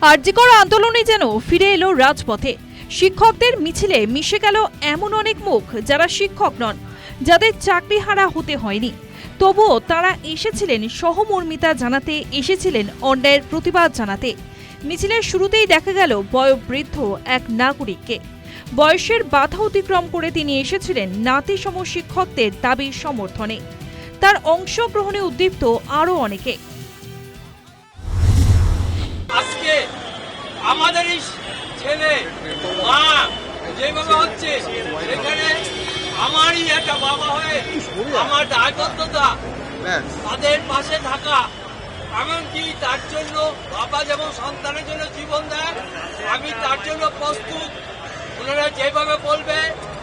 আরজিকর আন্দোলনে যেন ফিরে এলো রাজপথে। শিক্ষকদের মিছিলে মিশে গেল এমন অনেক মুখ যারা শিক্ষক নন, যাদের চাকরিহারা হতে হয়নি। তবুও তারা এসেছিলেন সহমর্মিতা জানাতে, এসেছিলেন অন্যায়ের প্রতিবাদ জানাতে। মিছিলের শুরুতেই দেখা গেল বয়োবৃদ্ধ এক নাগরিককে। বয়সের বাধা অতিক্রম করে তিনি এসেছিলেন নাতিসম শিক্ষকদের দাবির সমর্থনে। তার অংশগ্রহণে উদ্দীপ্ত আরও অনেকে। আজকে আমাদের এই ছেলে, মা যেভাবে হচ্ছে, সেখানে আমারই একটা বাবা হয়ে আমার দায়বদ্ধতা তাদের পাশে থাকা। এমনকি তার জন্য বাবা যেমন সন্তানের জন্য জীবন দেয়, আমি তার জন্য প্রস্তুত। ওনারা যেভাবে বলবে,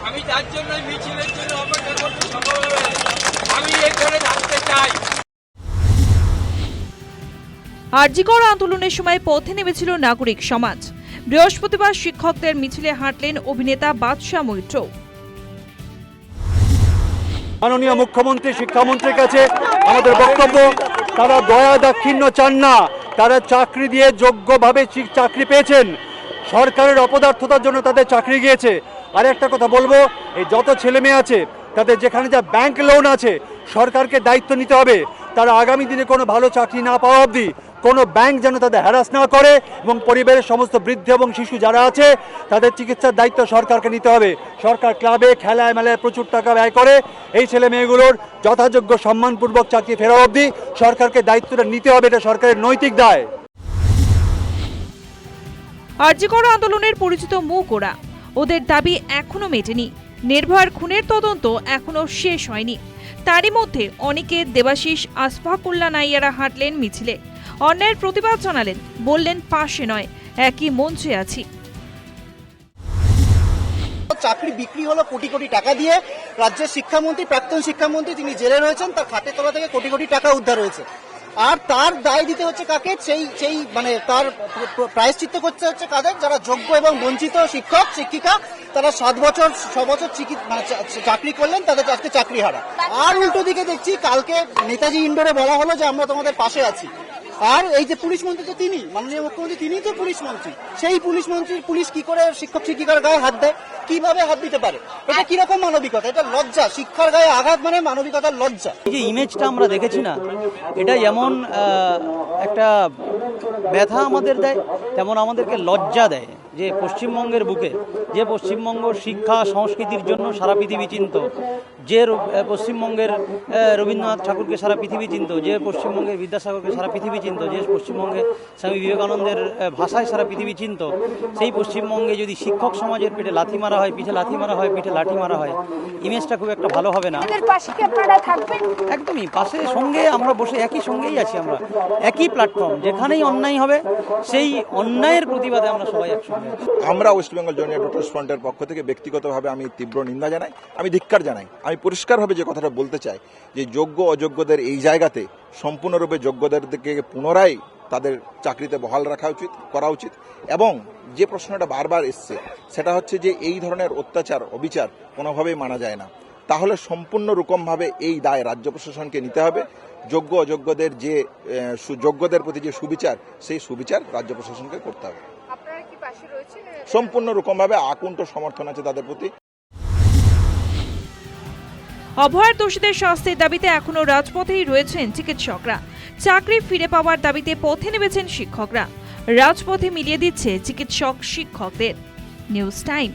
আমি তার জন্য মিছিলের জন্য অপেক্ষা করতে সফল হবে। আমি এখানে থাকতে চাই। আরজিকর আন্দোলনের সময় পথে নেমেছিল নাগরিক সমাজ। বৃহস্পতিবার শিক্ষকদের মিছিলে হাঁটলেন অভিনেতা বাদশাহ মৈত্র। মাননীয় মুখ্যমন্ত্রী, শিক্ষামন্ত্রীর কাছে আমাদের বক্তব্য, তারা দয়া দাক্ষিণ্য চান না। তারা চাকরি দিয়ে যোগ্যভাবে চাকরি পেয়েছেন। সরকারের অপদার্থতার জন্য তাদের চাকরি গিয়েছে। আর একটা কথা বলব, এই যত ছেলে মেয়ে আছে তাদের যেখানে যা ব্যাংক লোন আছে, সরকারকে দায়িত্ব নিতে হবে। তারা আগামী দিনে কোনো ভালো চাকরি না পাওয়া অবধি কোনো ব্যাংক যেন তাদের হ্যারাস না করে এবং পরিবারের সমস্ত বৃদ্ধ এবং শিশু যারা আছে, তাদের চিকিৎসার দায়িত্ব সরকারকে নিতে হবে। সরকার ক্লাবে খেলায় মেলায় প্রচুর টাকা ব্যয় করে এই ছেলে মেয়েগুলোর যথাযোগ্য সম্মানপূর্বক চাকরি ফেরা অবধি সরকারকে দায়িত্বটা নিতে হবে, এটা সরকারের নৈতিক দায়। আরজিকর আন্দোলনের পরিচিত মুখ ওরা ওদের দাবি এখনও মেটেনি। নির্ভয়ার খুনের তদন্ত এখনও শেষ হয়নি। তারই মধ্যে অনেকে দেবাশিস, আসফাকুল্লা নাইয়ারা হাঁটলেন মিছিলে। অন্যায়ের প্রতিবাদ জানালেন, বললেন পাশে নয়, একই মঞ্চে আছি। চাকরি বিক্রি হলো কোটি কোটি টাকা দিয়ে। রাজ্যের শিক্ষামন্ত্রী, প্রাক্তন শিক্ষামন্ত্রী তিনি জেলে রয়েছেন, তার খাটের তলা থেকে কোটি কোটি টাকা উদ্ধার হয়েছে। আর তার দায় দিতে হচ্ছে কাকে? সেই সেই মানে তার প্র- প্র- প্রায়শ্চিত্ত করতে হচ্ছে কাদের? যারা যোগ্য এবং বঞ্চিত শিক্ষক, শিক্ষিকা, তারা সাত বছর, ছ বছর মানে চাকরি করলেন, তাদের আজকে চাকরি হারা আর উল্টো দিকে দেখছি, কালকে নেতাজি ইন্ডোরে বলা হলো যে আমরা তোমাদের পাশে আছি। আর এই যে পুলিশ মন্ত্রী তো তিনি, মাননীয় মুখ্যমন্ত্রী তিনি তো পুলিশ মন্ত্রী। সেই পুলিশ মন্ত্রীর পুলিশ কি করে শিক্ষক শিক্ষিকার গায়ে হাত দেয়? কীভাবে হাত দিতে পারে? এটা কীরকম মানবিকতা? এটা লজ্জা। শিক্ষার গায়ে আঘাত মানে মানবিকতার লজ্জা। এই যে ইমেজটা আমরা দেখেছি না, এটা যেমন একটা ব্যথা আমাদের দেয়, তেমন আমাদেরকে লজ্জা দেয়। যে পশ্চিমবঙ্গের বুকে যে পশ্চিমবঙ্গ শিক্ষা সংস্কৃতির জন্য সারা পৃথিবী চিন্ত যে পশ্চিমবঙ্গের রবীন্দ্রনাথ ঠাকুরকে সারা পৃথিবী চিন্ত যে পশ্চিমবঙ্গের বিদ্যাসাগরকে সারা পৃথিবী চিন্ত যে পশ্চিমবঙ্গে স্বামী বিবেকানন্দের ভাষায় সারা পৃথিবী চিন্ত সেই পশ্চিমবঙ্গে যদি শিক্ষক সমাজের পেটে লাথি মারা হয় পিঠে লাথি মারা হয় পিঠে লাঠি মারা হয় ইমেজটা খুব একটা ভালো হবে না। একদমই পাশে সঙ্গে আমরা বসে একই সঙ্গেই আছি আমরা একই প্ল্যাটফর্ম যেখানেই অন্যায় হবে সেই অন্যায়ের প্রতিবাদে আমরা সবাই একসঙ্গে আমরা ওয়েস্ট বেঙ্গল জুনিয়র ডক্টর্স ফ্রন্টের পক্ষ থেকে ব্যক্তিগতভাবে আমি তীব্র নিন্দা জানাই, আমি ধিক্কার জানাই। আমি পরিষ্কারভাবে যে কথাটা বলতে চাই, যে যোগ্য অযোগ্যদের এই জায়গাতে সম্পূর্ণরূপে যোগ্যদেরকে পুনরায় তাদের চাকরিতে বহাল রাখা উচিত, করা উচিত এবং যে প্রশ্নটা বারবার এসছে, সেটা হচ্ছে যে এই ধরনের অত্যাচার, অবিচার কোনোভাবেই মানা যায় না। তাহলে সম্পূর্ণ রকমভাবে এই দায় রাজ্য প্রশাসনকে নিতে হবে। যোগ্য অযোগ্যদের যে যোগ্যদের প্রতি যে সুবিচার, সেই সুবিচার রাজ্য প্রশাসনকে করতে হবে আপনারা কি পাশে রয়েছেন সম্পূর্ণ রকমভাবে আকুণ্ঠ সমর্থন আছে তাদের প্রতি। অভয়ার দোষীদের শাস্তির দাবিতে এখনও রাজপথেই রয়েছেন চিকিৎসকরা। চাকরি ফিরে পাওয়ার দাবিতে পথে নেমেছেন শিক্ষকরা। রাজপথে মিলিয়ে দিচ্ছে চিকিৎসক শিক্ষকদের নিউজ টাইম।